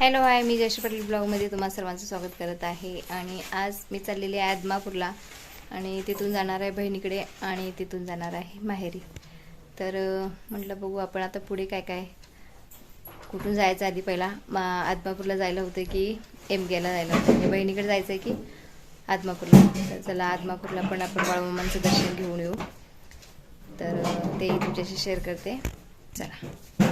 Hello hi मी जयश्री पाटील ब्लॉगमध्ये तुम्हाला सर्वांचं स्वागत करत आहे. आणि आज मी चाललेली आहे आदमापूरला आणि तिथून जाणार आहे बहिणीकडे आणि तिथून जाणार आहे माहेरी. तर म्हटलं बघू आपण आता पुढे काय काय कुठून जायचं आधी पहिला. मा आदमापूरला जायला होतं की एम गेला जायला होतं. म्हणजे बहिणीकडे जायचं आहे की आदमापूरला. तर चला आदमापूरला पण आपण बाळमामांचं दर्शन घेऊन येऊ. तर तेही ते तुमच्याशी शेअर करते. चला.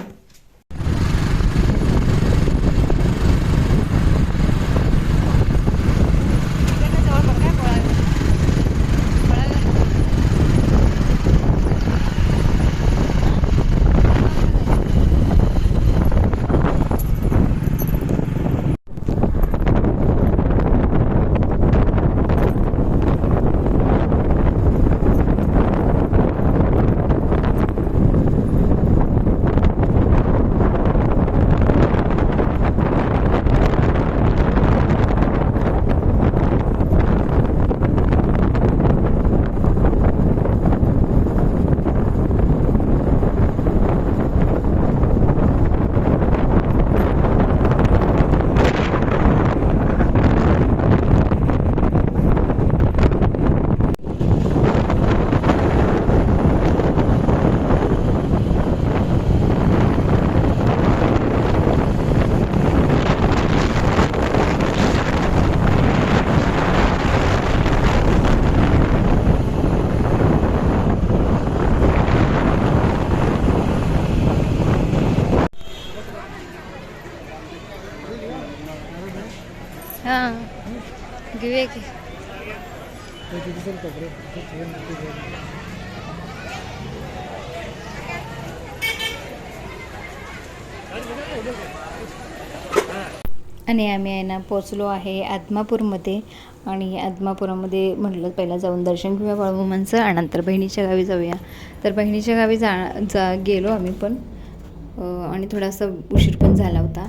हां. घेऊया की. आणि आम्ही आहे ना पोचलो आहे आदमापूरमध्ये. आणि आदमापुरामध्ये म्हटलं पहिला जाऊन दर्शन घेऊया बाळूमामांचं आणि नंतर बहिणीच्या गावी जाऊया. तर बहिणीच्या गावी जा जा गेलो आम्ही पण. आणि थोडासा उशीर पण झाला होता.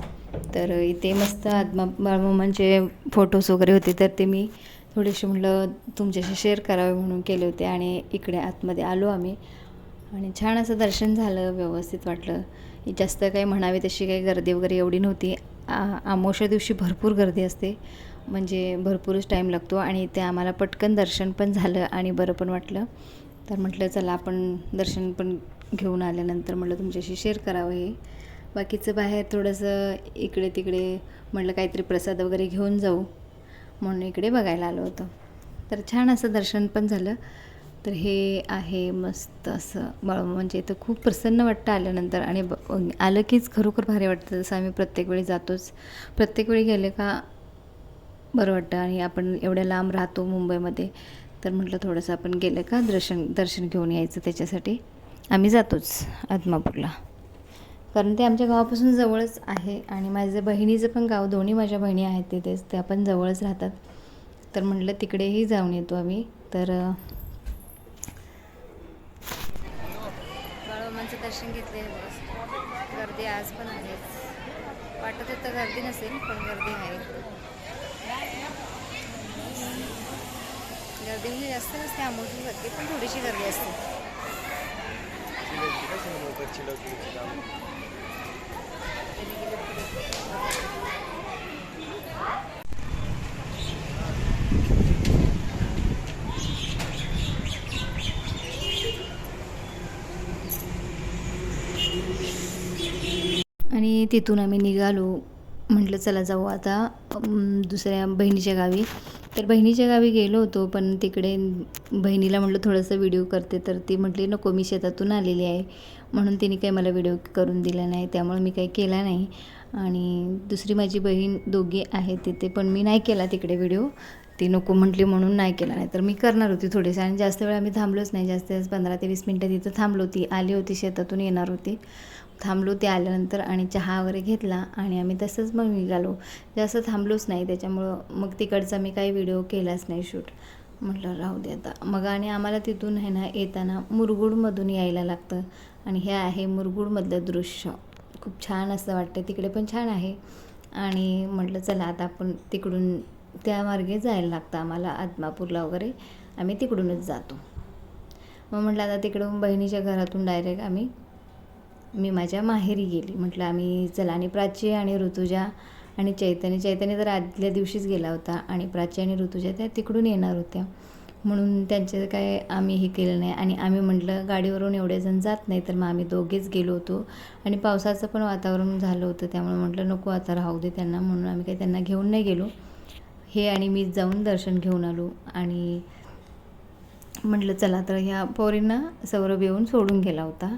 तर इथे मस्त आदमा बाळूमामांचे फोटोज वगैरे होते. तर ते मी थोडेसे म्हटलं तुमच्याशी शेअर करावे म्हणून केले होते आणि इकडे आतमध्ये आलो आम्ही. आणि छान असं दर्शन झालं व्यवस्थित वाटलं. जास्त काही म्हणावे तशी काही गर्दी वगैरे एवढी नव्हती. आ आमोशा दिवशी भरपूर गर्दी असते. म्हणजे भरपूरच टाईम लागतो आणि ते आम्हाला पटकन दर्शन पण झालं आणि बरं पण वाटलं. तर म्हटलं चला आपण दर्शन पण घेऊन आल्यानंतर म्हटलं तुमच्याशी शेअर करावं हे. बाकीचं बाहेर थोडंसं इकडे तिकडे म्हटलं काहीतरी प्रसाद वगैरे घेऊन जाऊ म्हणून इकडे बघायला आलो होतो. तर छान असं दर्शन पण झालं. तर हे आहे मस्त असं बाळ म्हणजे इथं खूप प्रसन्न वाटतं आल्यानंतर आणि ब आलं कीच खरोखर भारी वाटतं. जसं आम्ही प्रत्येक वेळी जातोच. प्रत्येक वेळी गेले का बरं वाटतं आणि आपण एवढ्या लांब राहतो मुंबईमध्ये. तर म्हटलं थोडंसं आपण गेलं का दर्शन दर्शन घेऊन यायचं त्याच्यासाठी. आम्ही जातोच आदमापूरला. कारण ते आमच्या गावापासून जवळच आहे आणि माझ्या बहिणीचं पण गाव दोन्ही माझ्या बहिणी आहेत तिथेच त्या पण जवळच राहतात. तर म्हटलं तिकडेही जाऊन येतो आम्ही. तर बाळोमांचं दर्शन घेतले गर्दी आज पण आहेच. वाटत होतं गर्दी नसेल पण गर्दी आहे. गर्दी म्हणजे जास्त नसते आमोशी गर्दी पण थोडीशी गर्दी असते. आणि तिथून आम्ही निघालो. म्हटलं चला जाऊ आता दुसऱ्या बहिणीच्या गावी. तर बहिणीच्या गावी गेलो होतो पण तिकडे बहिणीला म्हटलं थोडंसं व्हिडिओ करते तर ती म्हटली नको मी शेतातून आलेली आहे. म्हणून तिने काही मला व्हिडिओ करून दिला नाही त्यामुळे मी काही केला नाही. आणि दुसरी माझी बहीण दोघी आहेत तिथे पण मी नाही केला तिकडे व्हिडिओ ती नको म्हटली म्हणून नाही केला नाही. तर मी करणार होती थोडीशी आणि जास्त वेळ आम्ही थांबलोच नाही. जास्त पंधरा ते वीस मिनटं तिथं थांबलो होती आली होती शेतातून येणार होती. थांबलो ते आल्यानंतर आणि चहा वगैरे घेतला आणि आम्ही तसंच मग निघालो. जास्त थांबलोच नाही त्याच्यामुळं मग तिकडचा मी काही व्हिडिओ केलाच नाही शूट. म्हटलं राहू दे आता. मग आणि आम्हाला तिथून आहे ना येताना मुरगुडमधून यायला लागतं. आणि हे आहे मुरगुडमधलं दृश्य. खूप छान असं वाटतं तिकडे पण छान आहे. आणि म्हटलं चला आता आपण तिकडून त्या मार्गे जायला लागतं आम्हाला आदमापूरला वगैरे. आम्ही तिकडूनच जातो. मग म्हटलं आता तिकडून बहिणीच्या घरातून डायरेक्ट आम्ही मी माझ्या माहेरी गेली. म्हटलं आम्ही चला आणि प्राची आणि ऋतुजा आणि चैतन्य चैतन्य तर आदल्या दिवशीच गेला होता आणि प्राची आणि ऋतुजा त्या तिकडून येणार होत्या. म्हणून त्यांचे काय आम्ही हे केलं नाही आणि आम्ही म्हटलं गाडीवरून एवढे जण जात नाही तर मग आम्ही दोघेच गेलो होतो. आणि पावसाचं पण वातावरण झालं होतं त्यामुळे म्हटलं नको आता राहू दे त्यांना म्हणून आम्ही काही त्यांना घेऊन नाही गेलो. हे आणि मीच जाऊन दर्शन घेऊन आलो आणि म्हटलं चला तर ह्या पोरींना सौरभ येऊन सोडून गेला होता.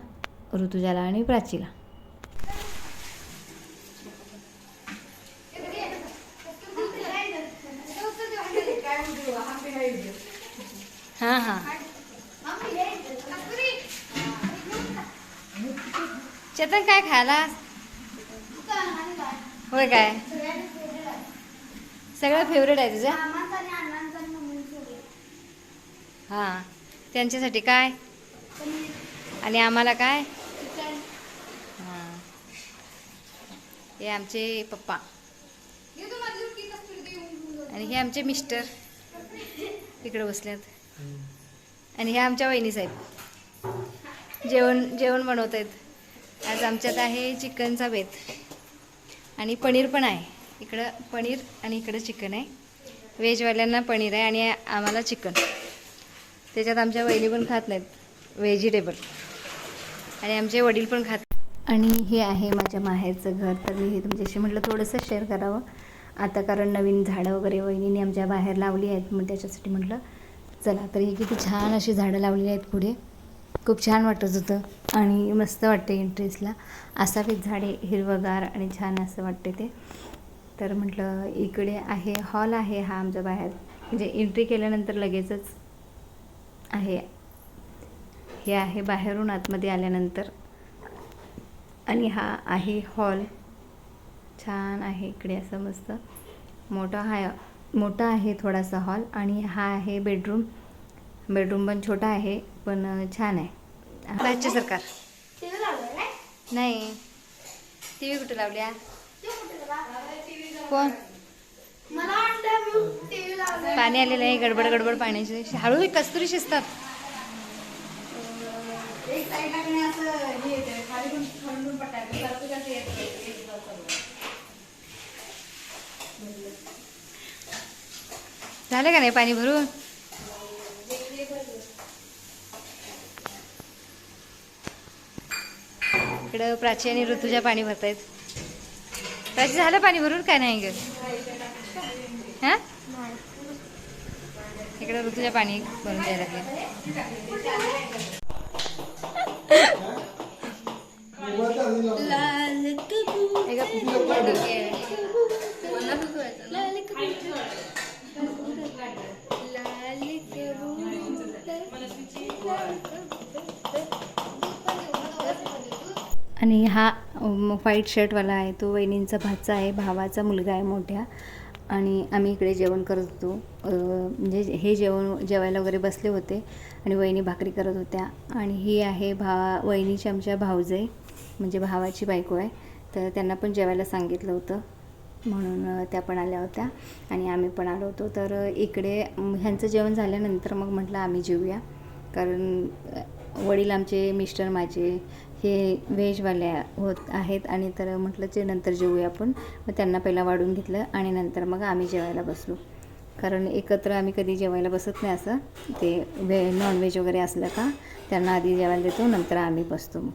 ऋतुजाला आणि प्राचीला. हां हां. चेतन काय खायला? होय काय? सगळं फेवरेट आहे तुझं? हां. त्यांच्यासाठी काय? आणि आम्हाला काय? हे आमचे पप्पा. आणि हे आमचे मिस्टर. इकडे बसल्यात. आणि हे आमच्या वहिनी साहेब. जेवण जेवण बनवत आहेत आज आमच्यात आहे चिकनचा बेत. आणि पनीर पण आहे. इकडं पनीर आणि इकडं चिकन आहे. व्हेजवाल्यांना पनीर आहे आणि आम्हाला चिकन. त्याच्यात आमच्या वहिनी पण खात नाहीत. व्हेजिटेबल. आणि आमचे वडील पण खात आणि हे आहे माझ्या माहेरचं घर. तर मी हे तुमच्याशी म्हटलं थोडंसं शेअर करावं. आता कारण नवीन झाडं वगैरे वहिनीने आमच्या बाहेर लावली आहेत मग त्याच्यासाठी म्हटलं चला तर ही किती छान अशी झाडं लावलेली आहेत पुढे. खूप छान वाटत होतं आणि मस्त वाटते इंटरेस्टला असावीत झाडे हिरवगार आणि छान असं वाटते ते. तर म्हटलं इकडे आहे हॉल आहे हा आमच्या बाहेर. म्हणजे एंट्री केल्यानंतर लगेचच आहे. हे आहे बाहेरून आतमध्ये आल्यानंतर. आणि हा आहे हॉल. छान आहे इकडे असं मस्त. मोठा हा मोठा आहे थोडासा हॉल आणि हा आहे बेडरूम. बेडरूम पण छोटा आहे पण छान आहे. राज्य सरकार. नाही. टी व्ही कुठे लावल्या कोण? पाणी आलेलं आहे गडबड गडबड पाण्याची. हळू कस्तुरी शिजतात. एक साईडला कडे असं हे येते खाली पण खंडून पटायचं वरती कसं येतं एक दिवस सगळं. झालं का नाही पाणी भरून? इकडं प्राची आणि ऋतुजा पाणी भरतायत. प्राची झालं पाणी भरून काय नाही ग हा? इकडं ऋतुजा पाणी भरून द्यायला लागले. लाल आणि हा व्हाईट शर्टवाला आहे तो वहिनींचा भाचा आहे भावाचा मुलगा आहे मोठ्या. आणि आम्ही इकडे जेवण करत होतो. म्हणजे हे जेवण जेवायला वगैरे बसले होते आणि वहिनी भाकरी करत होत्या. आणि ही आहे भावा वहिनीची आमच्या भाऊजे म्हणजे भावाची बायको आहे. तर त्यांना पण जेवायला सांगितलं होतं. म्हणून त्या पण आल्या होत्या आणि आम्ही पण आलो होतो. तर इकडे ह्यांचं जेवण झाल्यानंतर मग म्हटलं आम्ही जेऊया. कारण वडील आमचे मिस्टर माझे हे व्हेजवाल्या होत आहेत आणि तर म्हटलं जे नंतर जेवूया आपण. मग त्यांना पहिला वाढून घेतलं आणि नंतर मग आम्ही जेवायला बसलो. कारण एकत्र आम्ही कधी जेवायला बसत नाही असं. ते व्हे नॉनव्हेज वगैरे असलं का त्यांना आधी जेवायला देतो नंतर आम्ही बसतो मग.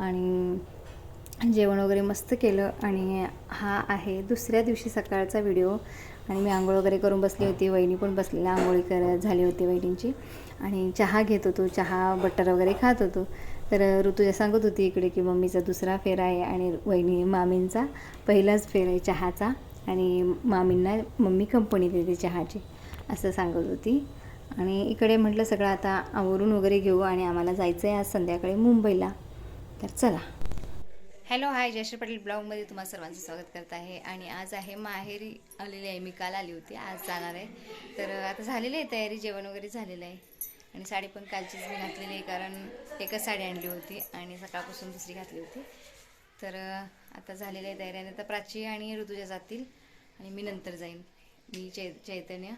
आणि जेवण वगैरे मस्त केलं आणि हा आहे दुसऱ्या दिवशी सकाळचा व्हिडिओ. आणि मी आंघोळ वगैरे करून बसली होती वहिनी पण बसलेल्या आंघोळी कर झाली होती वहिनींची. आणि चहा घेत होतो चहा बटर वगैरे खात होतो. तर ऋतुजा सांगत होती इकडे की मम्मीचा दुसरा फेर आहे आणि वहिनी मामींचा पहिलाच फेर आहे चहाचा आणि मामींना मम्मी कंपनी देते चहाची असं सांगत होती. आणि इकडे म्हटलं सगळं आता आवरून वगैरे घेऊ आणि आम्हाला जायचं आहे आज संध्याकाळी मुंबईला. तर चला. हॅलो हाय जयश्री पाटील ब्लॉगमध्ये तुम्हाला सर्वांचं स्वागत करत आहे. आणि आज आहे माहेरी आलेली आहे मी काल आली होती आज जाणार आहे. तर आता झालेली आहे तयारी जेवण वगैरे झालेलं आहे. आणि साडी पण कालचीच मी घातलेली आहे कारण एकच साडी आणली होती आणि सकाळपासून दुसरी घातली होती. तर आता झालेली आहे तयारी. आणि आता प्राची आणि ऋतुजा जातील आणि मी नंतर जाईन. मी चै चैतन्य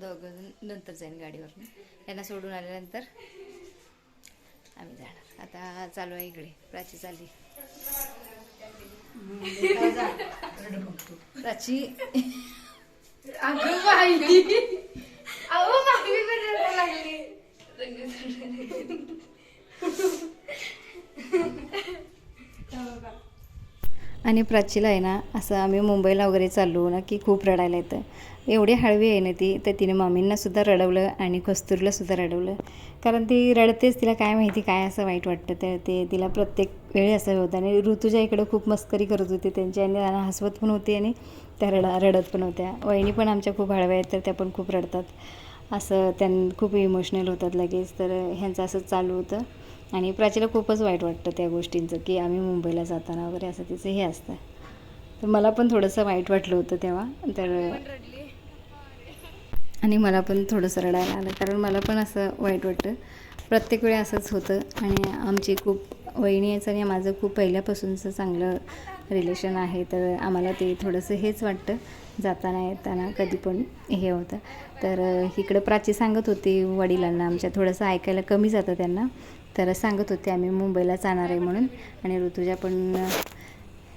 दोघं नंतर जाईन गाडीवरून. त्यांना सोडून आल्यानंतर आम्ही जाणार. आता चालू आहे इकडे. प्राची चालली. प्राची अगं बाई अहो मागणी पण रडायला लागली आणि प्राचीला आहे ना असं आम्ही मुंबईला वगैरे चाललो ना की खूप रडायला येतं. एवढी हळवी आहे ना ती तर तिने मामींनासुद्धा रडवलं आणि कस्तुरीलासुद्धा रडवलं. कारण ती रडतेच तिला काय माहिती काय असं वाईट वाटतं तर ते तिला प्रत्येक वेळी असं होतं. आणि ऋतुजा इकडं खूप मस्करी करत होती त्यांची आणि त्यांना हसवत पण होती आणि त्या रडा रडत पण होत्या. वहिनी पण आमच्या खूप हळव्या आहेत तर त्या पण खूप रडतात. असं त्यां खूप इमोशनल होतात लगेच. तर ह्यांचं असं चालू होतं. आणि प्राचीला खूपच वाईट वाटतं त्या गोष्टींचं की आम्ही मुंबईला जाताना वगैरे असं तिचं हे असतं. तर मला पण थोडंसं वाईट वाटलं होतं तेव्हा. तर आणि मला पण थोडंसं रडायला आलं. कारण मला पण असं वाईट वाटतं. प्रत्येक वेळी असंच होतं. आणि आमची खूप वहिणीचं आणि माझं खूप पहिल्यापासूनचं चांगलं रिलेशन आहे. तर आम्हाला ते थोडंसं हेच वाटतं. जाताना येताना कधी पण हे होतं. तर इकडं प्राची सांगत होती वडिलांना आमच्या थोडंसं ऐकायला कमी जातं त्यांना. तर सांगत होते आम्ही मुंबईला जाणार आहे म्हणून. आणि ऋतुजा पण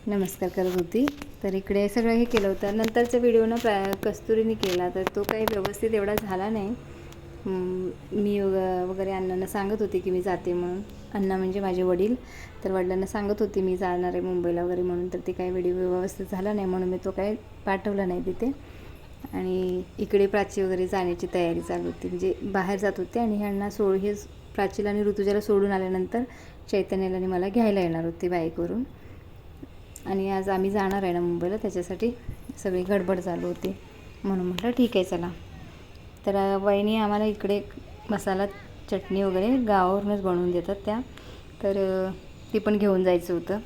नमस्कार करत होती. तर इकडे सगळं हे केलं होतं. नंतरचा व्हिडिओनं प्रा कस्तुरीने केला. तर तो काही व्यवस्थित एवढा झाला नाही. मी वगैरे अण्णांना सांगत होते की मी जाते म्हणून. अण्णा म्हणजे माझे वडील. तर वडिलांना सांगत होती मी जाणार आहे मुंबईला वगैरे म्हणून तर ते काही व्हिडिओ व्यवस्थित झाला नाही म्हणून मी तो काही पाठवला नाही तिथे. आणि इकडे प्राची वगैरे जाण्याची तयारी चालू होती. म्हणजे बाहेर जात होते आणि ह्यांना सोड हे प्राचीला आणि ऋतुजाला सोडून आल्यानंतर चैतन्याला आणि मला घ्यायला येणार होते बाईकवरून. आणि आज आम्ही जाणार आहे ना मुंबईला त्याच्यासाठी सगळी गडबड चालू होती. म्हणून म्हटलं ठीक आहे चला. तर वहिनी आम्हाला इकडे मसाला चटणी वगैरे गावावरूनच बनवून देतात त्या. तर ती पण घेऊन जायचं होतं.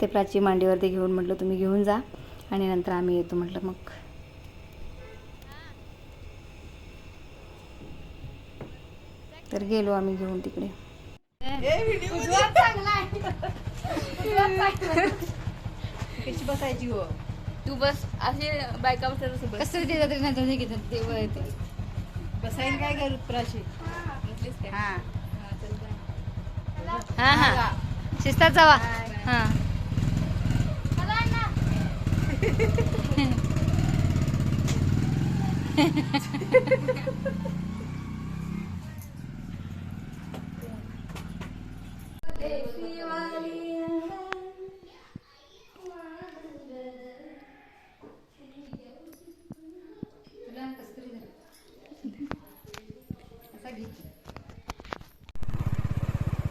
ते प्राची मांडीवरती घेऊन म्हटलं तुम्ही घेऊन जा. आणि नंतर आम्ही येतो म्हटलं मग. तर गेलो आम्ही घेऊन तिकडे. बसायची हो? तू बस असे बायका बसतात तसं बस. कसं देतात तरी नंतर ते घेतात ते वर येते बसायला काय करू प्राशी हा हां. हां शिस्तात जावा. हां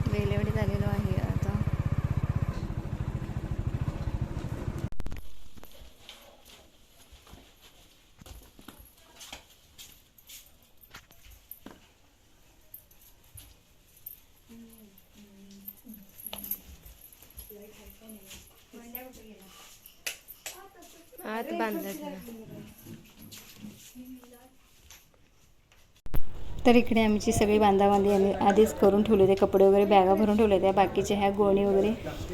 वेलेवडी झालेलो आहे आता आत बांधलं तर इकडे आमची सगळी बांधाबांधी आम्ही आधीच करून ठेवले होते कपडे वगैरे बॅगा भरून ठेवल्या त्या बाकीच्या ह्या गोणी वगैरे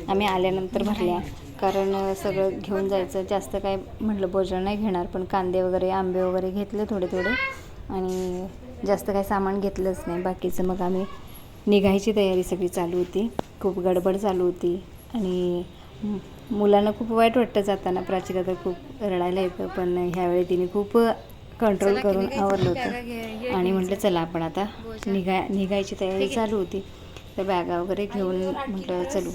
आम्ही आल्यानंतर भरल्या. कारण सगळं घेऊन जायचं जास्त काय म्हटलं भोजन नाही घेणार पण कांदे वगैरे आंबे वगैरे घेतले थोडे थोडे आणि जास्त काय सामान घेतलंच नाही. बाकीचं मग आम्ही निघायची तयारी सगळी चालू होती. खूप गडबड चालू होती. आणि मुलांना खूप वाईट वाटतं जाताना प्राचीला तर खूप रडायला येतं पण ह्यावेळी तिने खूप कंट्रोल करून आवरलं होतं. आणि म्हटलं चला आपण आता निघा निघायची तयारी चालू होती. तर बॅगा वगैरे घेऊन म्हटलं चलू.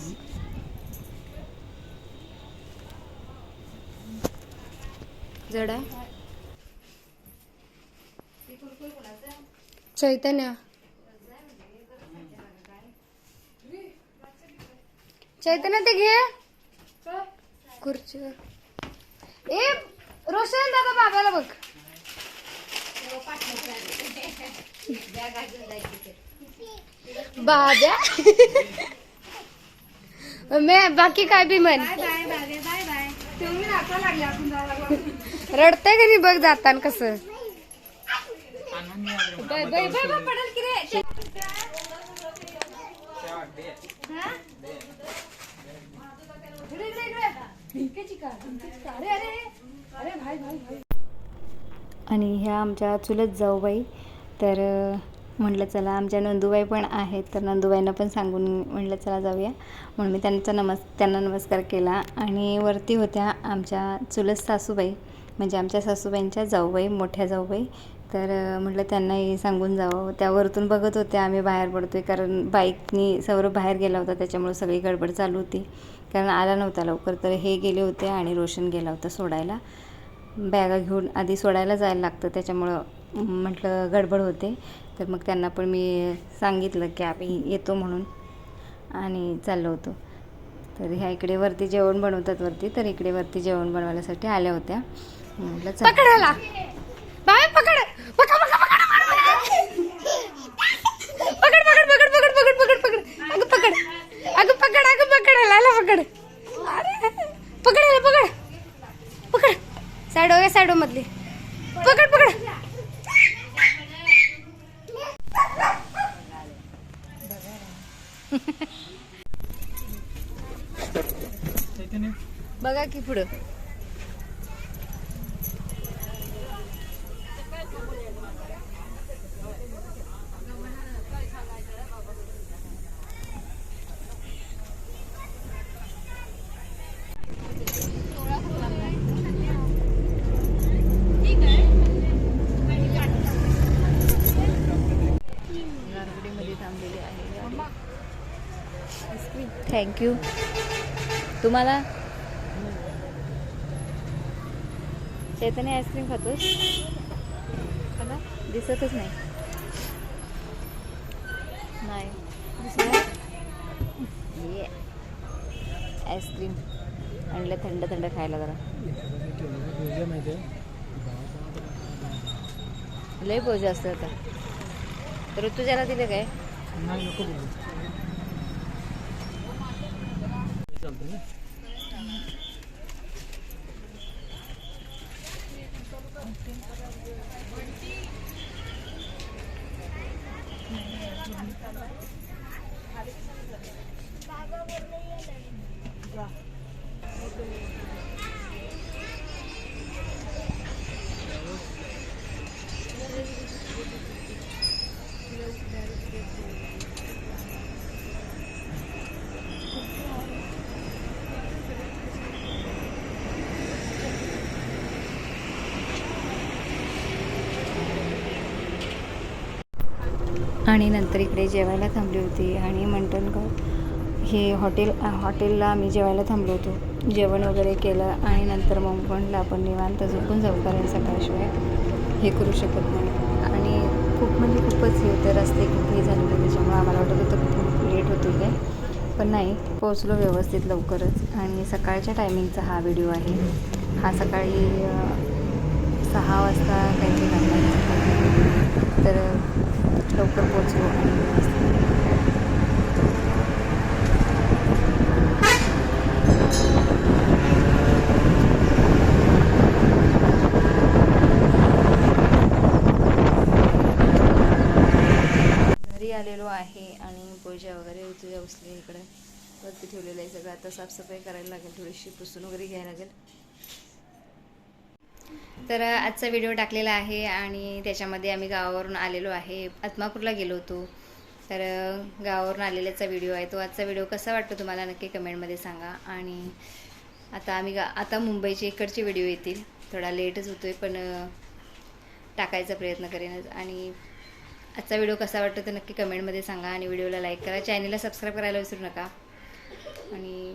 जडा. चैतन्य. चैतन्य ते घे. खुर्चीवर ए रोशन दादा बाबाला बघ. बाब्या. मी बाकी काय बी म्हण. रडतंय का नाही बघ जाताना कसं? पडेल की रे? इकडे, इकडे, इकडे. अरे अरे अरे. भाई भाई भाई. आणि ह्या आमच्या चुलत जाऊबाई तर म्हटलं चला आमच्या नंदूबाई पण आहेत तर नंदूबाईंना पण सांगून म्हटलं चला जाऊया. म्हणून मी त्यांचा नमस् त्यांना नमस्कार केला. आणि वरती होत्या आमच्या चुलत सासूबाई म्हणजे आमच्या सासूबाईंच्या जाऊबाई मोठ्या जाऊबाई. तर म्हटलं त्यांनाही सांगून जावं. त्या वरतून बघत होत्या आम्ही बाहेर पडतोय कारण बाईकनी सौरभ बाहेर गेला होता त्याच्यामुळे सगळी गडबड चालू होती. कारण आला नव्हता लवकर तर हे गेले होते आणि रोशन गेला होता सोडायला. बॅगा घेऊन आधी सोडायला जायला लागतं त्याच्यामुळं म्हटलं गडबड होते. तर मग त्यांना पण मी सांगितलं की आम्ही येतो म्हणून आणि चाललो होतो. तर ह्या इकडे वरती जेवण बनवतात वरती तर इकडे वरती जेवण बनवण्यासाठी आल्या होत्या. म्हटलं साडो आहे साडो मधली। पकड पकड। बघा की पुढं. थँक्यू तुम्हाला? चैतन्य आईस्क्रीम खातोस? मला दिसतच नाही. नाही. ये आईस्क्रीम आणलं थंड थंड खायला जरा. लय पोज असतं आता. ऋतुजाला दिलं काय? something. आणि नंतर इकडे जेवायला थांबली होती आणि मंटणगाव हे हॉटेल हॉटेलला आम्ही जेवायला थांबलो होतो. जेवण वगैरे केलं आणि नंतर मग म्हटलं आपण निवांत झोपून जाऊ कारण सकाळशिवाय हे करू शकत नाही. आणि खूप म्हणजे खूपच हे होते रस्ते खूप हे झाले होते त्याच्यामुळे आम्हाला वाटत होतं खूप लेट होतील काय. पण नाही पोचलो व्यवस्थित लवकरच. आणि सकाळच्या टायमिंगचा हा व्हिडिओ आहे. हा सकाळी सहा वाजता काहीतरी लागला तर लवकर पोचलो आणि घरी आलेलो आहे आणि पूजा वगैरे तुझ्या उचली इकडे. वरती ठेवलेलं आहे सगळं. आता साफसफाई करायला लागेल थोडीशी पुसून वगैरे घ्यायला लागेल. तर आजचा व्हिडिओ टाकलेला आहे आणि त्याच्यामध्ये आम्ही गावावरून आलेलो आहे. आत्मापूरला गेलो होतो. तर गावावरून आलेल्याचा व्हिडिओ आहे. तो आजचा व्हिडिओ कसा वाटतो तुम्हाला नक्की कमेंटमध्ये सांगा. आणि आता आम्ही गा आता मुंबईचे इकडचे व्हिडिओ येतील. थोडा लेटच होतो आहे पण टाकायचा प्रयत्न करेनच आणि आजचा व्हिडिओ कसा वाटतो तर नक्की कमेंटमध्ये सांगा. आणि व्हिडिओला लाईक करा. चॅनलला सबस्क्राईब करायला विसरू नका. आणि